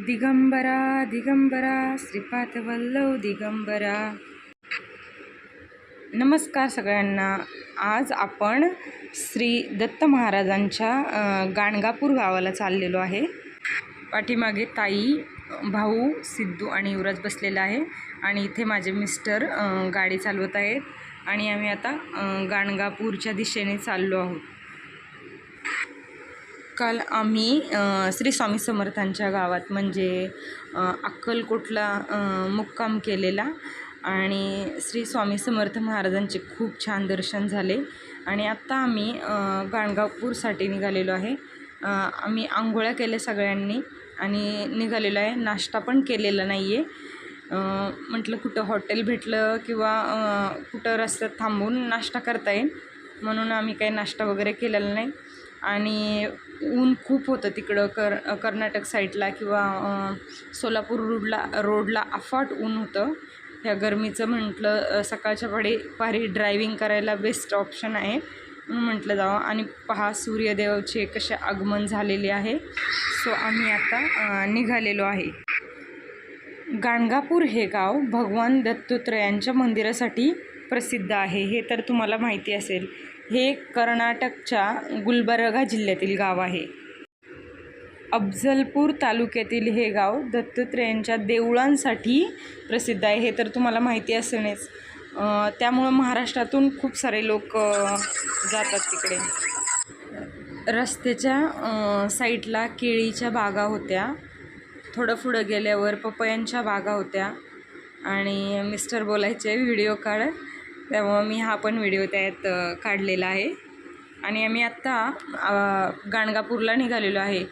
दिगंबरा दिगंबरा श्रीपाद वल्लव दिगंबरा. नमस्कार सगळ्यांना. आज आपण श्री दत्त महाराजांच्या गाणगापूर गावाला चाललेलो आहे. पाठीमागे ताई भाऊ सिद्धू आणि युवराज बसलेला आहे आणि इथे माझे मिस्टर गाडी चालवत आहेत आणि आम्ही आता गाणगापूरच्या दिशेने चाललो आहोत. काल आम्ही श्री स्वामी समर्थांच्या गावात म्हणजे अक्कलकोटला मुक्काम केलेला आणि श्री स्वामी समर्थ महाराजांचे खूप छान दर्शन झाले आणि आत्ता आम्ही गाणगापूरसाठी निघालेलो आहे. आम्ही आंघोळ्या केल्या सगळ्यांनी आणि निघालेलो आहे. नाश्ता पण केलेला नाही आहे म्हटलं कुठं हॉटेल भेटलं किंवा कुठं रस्त्यात थांबून नाश्ता करता येईल. म्हणून आम्ही काही नाश्ता वगैरे केलेला नाही. आणि ऊन खूप होतं तिकडं कर कर्नाटक साईडला किंवा सोलापूर रोडला रोडला अफाट ऊन होतं. ह्या गरमीचं म्हटलं सकाळच्या पाडी पारी ड्रायविंग करायला बेस्ट ऑप्शन आहे म्हटलं जावं. आणि पहा सूर्यदेवाचे कसे आगमन झालेले आहे. सो आम्ही आता निघालेलो आहे. गाणगापूर हे गाव भगवान दत्तात्रयांच्या मंदिरासाठी प्रसिद्ध आहे. हे तर तुम्हाला माहिती असेल. हे कर्नाटकच्या गुलबर्गा जिल्ह्यातील गाव आहे. अफजलपूर तालुक्यातील हे गाव दत्तात्रेयांच्या देवळांसाठी प्रसिद्ध आहे हे तर तुम्हाला माहिती असेलच. त्यामुळं महाराष्ट्रातून खूप सारे लोक जातात तिकडे. रस्त्याच्या साईडला केळीच्या बागा होत्या. थोडं पुढं गेल्यावर पपयांच्या बागा होत्या. आणि मिस्टर बोलायचे व्हिडिओ काढ. त्यामुळं मी हा पण व्हिडिओ त्यात काढलेला आहे. आणि आम्ही आत्ता गाणगापूरला निघालेलो आहे.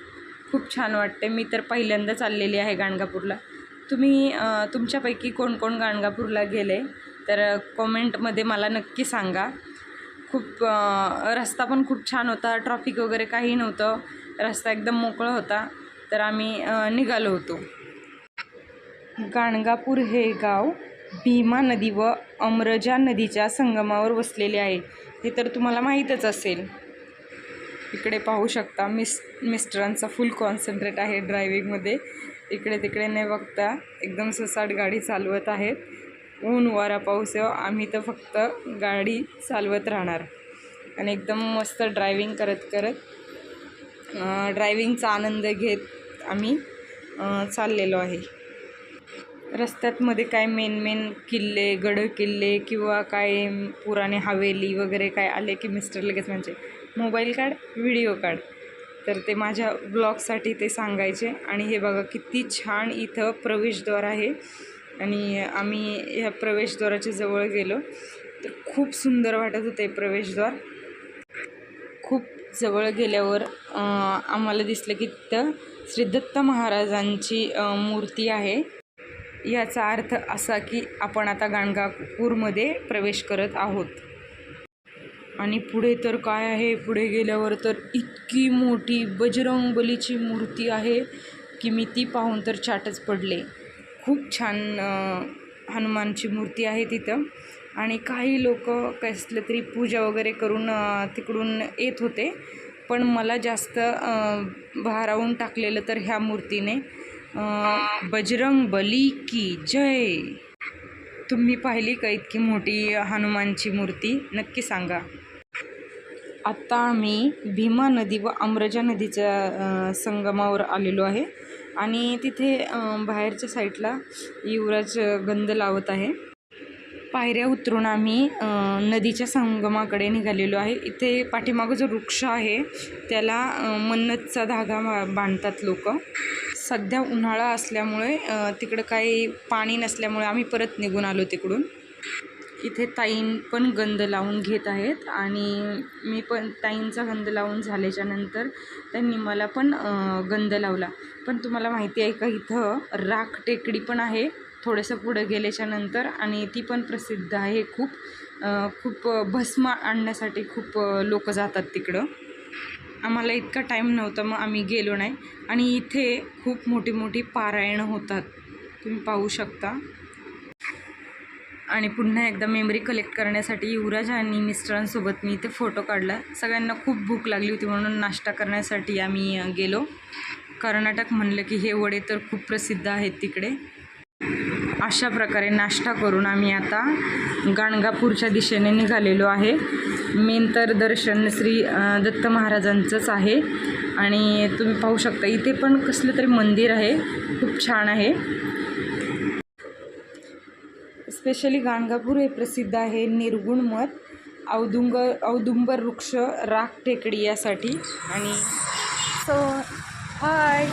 खूप छान वाटते मी तर पहिल्यांदा चाललेली आहे गाणगापूरला. तुम्ही तुमच्यापैकी कोण कोण गाणगापूरला गेले तर कॉमेंटमध्ये मला नक्की सांगा. खूप रस्ता पण खूप छान होता. ट्रॉफिक वगैरे काही नव्हतं. रस्ता एकदम मोकळा होता. तर आम्ही निघालो होतो. गाणगापूर हे गाव भीमा नदी व अमरजा नदीच्या संगमावर वसलेले आहे. हे तर तुम्हाला माहीतच असेल. इकडे पाहू शकता मिस मिस्टरांचा फुल कॉन्सन्ट्रेट आहे ड्रायविंगमध्ये इकडे तिकडे न बघता एकदम ससाट गाडी चालवत आहेत. ऊन वारा पाऊस आम्ही तर फक्त गाडी चालवत राहणार. आणि एकदम मस्त ड्रायविंग करत करत ड्रायविंगचा आनंद घेत आम्ही चाललेलो आहे. रस्त्यातमध्ये काय मेन मेन किल्ले गड किल्ले किंवा काय पुराणे हवेली वगैरे काय आले की मिस्टर लगेच म्हणजे मोबाईल काढ व्हिडिओ काढ. तर ते माझ्या ब्लॉगसाठी ते सांगायचे. आणि हे बघा किती छान इथं प्रवेशद्वार आहे. आणि आम्ही ह्या प्रवेशद्वाराच्या जवळ गेलो. तर खूप सुंदर वाटत होते प्रवेशद्वार. खूप जवळ गेल्यावर आम्हाला दिसलं की तिथं श्री दत्त महाराजांची मूर्ती आहे. याचा अर्थ असा की आपण आता गाणगापूरमध्ये प्रवेश करत आहोत. आणि पुढे तर काय आहे? पुढे गेल्यावर तर इतकी मोठी बजरंग बलीची मूर्ती आहे की मी ती पाहून तर चाटच पडले. खूप छान हनुमानची मूर्ती आहे तिथं. आणि काही लोक कसलं तरी पूजा वगैरे करून तिकडून येत होते. पण मला जास्त भारावून टाकलेलं तर ह्या मूर्तीने. बजरंग बली की जय. तुम्ही पाहिली का इतकी मोठी हनुमानची मूर्ती? नक्की सांगा. आत्ता आम्ही भीमा नदी व अमरजा नदीच्या संगमावर आलेलो आहे आणि तिथे बाहेरच्या साईडला युवराज गंध लावत आहे. पायऱ्या उतरून आम्ही नदीच्या संगमाकडे निघालेलो आहे. इथे पाठीमागं जो वृक्ष आहे त्याला मन्नतचा धागा बांधतात लोक. सध्या उन्हाळा असल्यामुळे तिकडं काही पाणी नसल्यामुळे आम्ही परत निघून आलो तिकडून. इथे ताईन पण गंध लावून घेत आहेत आणि मी पण ताईंचा गंध लावून झाल्याच्यानंतर त्यांनी मला पण गंध लावला. पण तुम्हाला माहिती आहे का इथं राख टेकडी पण आहे थोडंसं पुढं गेल्याच्यानंतर आणि ती पण प्रसिद्ध आहे खूप. खूप भस्म आणण्यासाठी खूप लोक जातात तिकडं. आम्हाला इतका टाईम नव्हता मग आम्ही गेलो नाही. आणि इथे खूप मोठी मोठी पारायणं होतात. तुम्ही पाहू शकता. आणि पुन्हा एकदा मेमरी कलेक्ट करण्यासाठी युवराज आणि मिस्टरांसोबत मी इथे फोटो काढला. सगळ्यांना खूप भूक लागली होती म्हणून नाश्ता करण्यासाठी आम्ही गेलो. कर्नाटक म्हणलं की हे वडे तर खूप प्रसिद्ध आहेत तिकडे. अशा प्रकारे नाश्ता करून आम्ही आता गाणगापूरच्या दिशेने निघालेलो आहे. मेन तर दर्शन श्री दत्त महाराजांचंच आहे. आणि तुम्ही पाहू शकता इथे पण कसलं तरी मंदिर आहे. खूप छान आहे. स्पेशली गाणगापूर हे प्रसिद्ध आहे निर्गुण मठ औदुंग औदुंबर वृक्ष राख टेकडी यासाठी. आणि सो हाय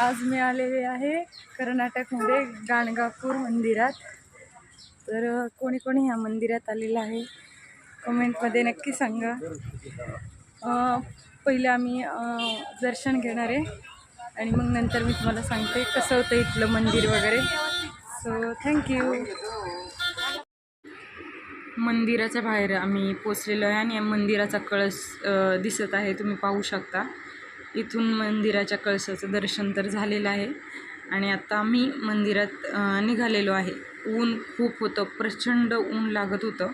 आज मी आलेले आहे कर्नाटकमध्ये गाणगापूर मंदिरात. तर कोणी कोणी ह्या मंदिरात आलेलं आहे? कमेंटमध्ये नक्की सांगा. पहिलं आम्ही दर्शन घेणार आहे. आणि मग नंतर मी तुम्हाला सांगते कसं होतं इथलं मंदिर वगैरे. सो थँक्यू मंदिराच्या बाहेर आम्ही पोचलेलो आहे आणि मंदिराचा कळस दिसत आहे. तुम्ही पाहू शकता. इथून मंदिराच्या कळसाचं दर्शन तर झालेलं आहे. आणि आता आम्ही मंदिरात निघालेलो आहे. ऊन खूप होतं. प्रचंड ऊन लागत होतं.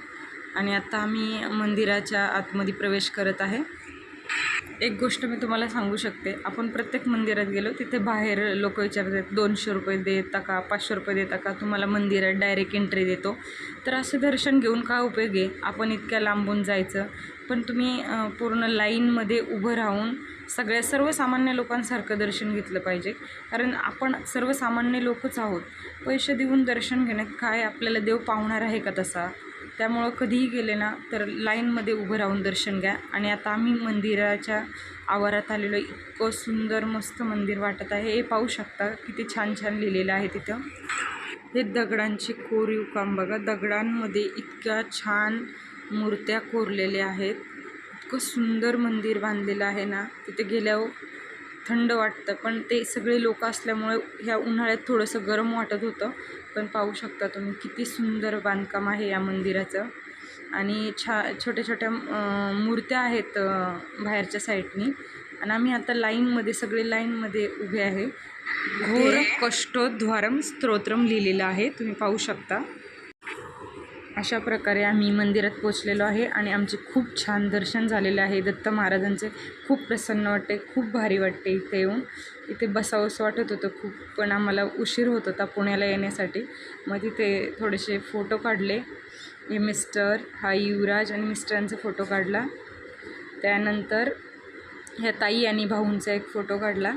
आणि आता आम्ही मंदिराच्या आतमध्ये प्रवेश करत आहे. एक गोष्ट मी तुम्हाला सांगू शकते. आपण प्रत्येक मंदिरात गेलो तिथे बाहेर लोक विचारतात दोनशे रुपये देता का पाचशे रुपये देता का? तुम्हाला मंदिरात डायरेक्ट एंट्री देतो. तर असं दर्शन घेऊन काय उपयोग आहे? आपण इतक्या लांबून जायचं. पण तुम्ही पूर्ण लाईनमध्ये उभं राहून सगळ्या सर्वसामान्य लोकांसारखं दर्शन घेतलं पाहिजे. कारण आपण सर्वसामान्य लोकच आहोत. पैसे देऊन दर्शन घेण्यात काय आपल्याला देव पावणार आहे का तसा? त्यामुळं कधीही गेले ना तर लाईनमध्ये उभं राहून दर्शन घ्या. आणि आता आम्ही मंदिराच्या आवारात आलेलो इतकं सुंदर मस्त मंदिर वाटत आहे. हे पाहू शकता किती छान छान लिहिलेलं आहे तिथं. हे दगडांचे कोरीव काम बघा. दगडांमध्ये इतक्या छान मूर्त्या कोरलेल्या आहेत. इतकं सुंदर मंदिर बांधलेलं आहे ना. तिथे गेल्यावर थंड वाटतं पण ते सगळे लोक असल्यामुळे ह्या उन्हाळ्यात थोडंसं गरम वाटत होतं. पण पाहू शकता तुम्ही किती सुंदर बांधकाम आहे या मंदिराचं. आणि छा छोट्या छोट्या मूर्त्या आहेत बाहेरच्या साईडनी. आणि आम्ही आता लाईनमध्ये सगळे लाईनमध्ये उभे आहे. घोर कष्टोद्वारम स्तोत्रम लिहिलेलं आहे तुम्ही पाहू शकता. अशा प्रकारे आम्ही मंदिरात पोचलेलो आहे आणि आमचे खूप छान दर्शन झालेले आहे. दत्त महाराजांचे खूप प्रसन्न वाटते खूप भारी वाटते इथे येऊन. इथे बसावंसं वाटत होतं खूप पण आम्हाला उशीर होत होता पुण्याला येण्यासाठी. मग तिथे थोडेसे फोटो काढले. हे मिस्टर हा युवराज आणि मिस्टरांचा फोटो काढला. त्यानंतर ह्या ताई आणि भाऊंचा एक फोटो काढला.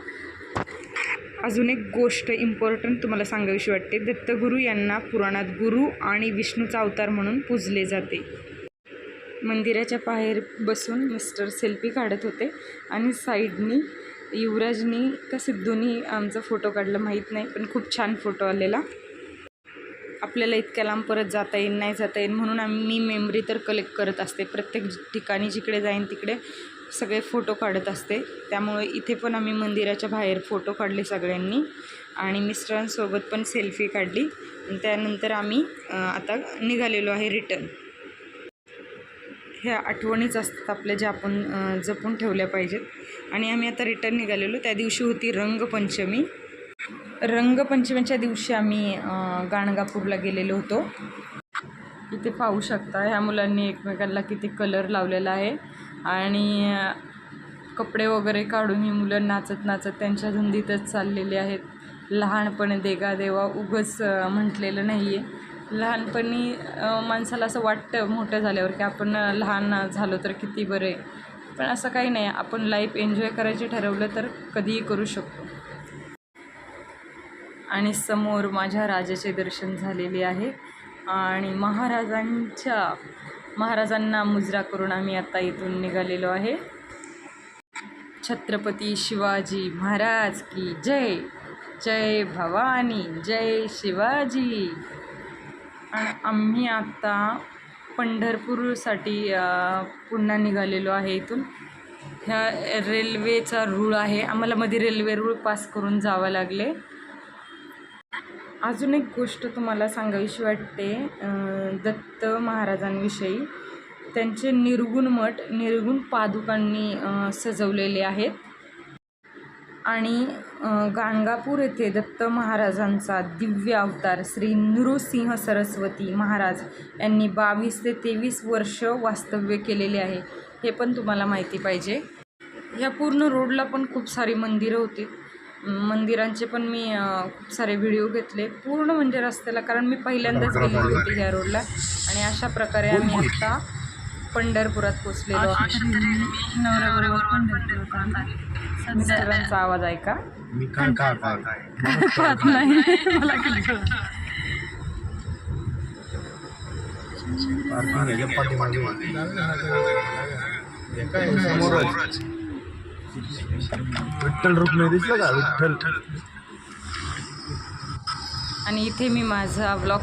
अजून एक गोष्ट इम्पॉर्टंट तुम्हाला सांगावीशी वाटते. दत्तगुरू यांना पुराणात गुरु आणि विष्णूचा अवतार म्हणून पूजले जाते. मंदिराच्या बाहेर बसून मिस्टर सेल्फी काढत होते आणि साईडनी युवराजनी का सिद्धूनी आमचा फोटो काढला. माहीत नाही पण खूप छान फोटो आलेला. आपल्याला इतक्या लांब परत जाता येईल नाही जाता येईल म्हणून आम्ही मेमरी तर कलेक्ट करत असते. प्रत्येक ठिकाणी जिकडे जाईन तिकडे सगळे फोटो काढत असते. त्यामुळे इथे पण आम्ही मंदिराच्या बाहेर फोटो काढले सगळ्यांनी. आणि मिस्टरांसोबत पण सेल्फी काढली. त्यानंतर आम्ही आता निघालेलो आहे रिटर्न. ह्या आठवणीच असतात आपल्या ज्या आपण जपून ठेवल्या पाहिजेत. आणि आम्ही आता रिटर्न निघालेलो. त्या दिवशी होती रंगपंचमी. रंगपंचमीच्या दिवशी आम्ही गाणगापूरला गेलेलो होतो. इथे पाहू शकता ह्या मुलांनी एकमेकांना किती कलर लावलेला आहे. आणि कपडे वगैरे काढून ही मुलं नाचत नाचत त्यांच्या धुंदीतच चाललेली आहेत. लहानपणी देगा देवा उगच म्हटलेलं नाही आहे लहानपणी माणसाला असं वाटतं मोठं झाल्यावर की आपण लहान झालो तर किती बरं. आहे पण असं काही नाही. आपण लाईफ एन्जॉय करायचे ठरवलं तर कधीही करू शकतो. आणि समोर माझ्या राजाचे दर्शन झालेले आहे. आणि महाराजांच्या महाराजांना मुजरा करून आम्ही आता इथून निघालेलो आहे. छत्रपती शिवाजी महाराज की जय जय भवानी जय शिवाजी. आम्ही आत्ता पंढरपूरसाठी पुन्हा निघालेलो आहे इथून. ह्या रेल्वेचा रूळ आहे. आम्हाला मध्ये रेल्वे रूळ पास करून जावं लागले. अजून एक गोष्ट तुम्हाला सांगावीशी वाटते दत्त महाराजांविषयी. त्यांचे निर्गुण मठ निर्गुण पादुकांनी सजवलेले आहेत. आणि गाणगापूर येथे दत्त महाराजांचा दिव्य अवतार श्री नृसिंह सरस्वती महाराज यांनी बावीस ते तेवीस वर्ष वास्तव्य केलेले आहे. हे पण तुम्हाला माहिती पाहिजे. ह्या पूर्ण रोडला पण खूप सारी मंदिरं होती. मंदिरांचे पण मी खूप सारे व्हिडिओ घेतले. पूर्ण म्हणजे रस्त्याला कारण मी पहिल्यांदाच गेलेली होती ह्या रोडला. आणि अशा प्रकारे आम्ही आता पंढरपुरात पोचलेलो मिस्टरांचा आवाज ऐका. नाही. मला काय विठ्ठल रुक्मिणी दिसलं का? विठ्ठल. आणि इथे मी माझा ब्लॉग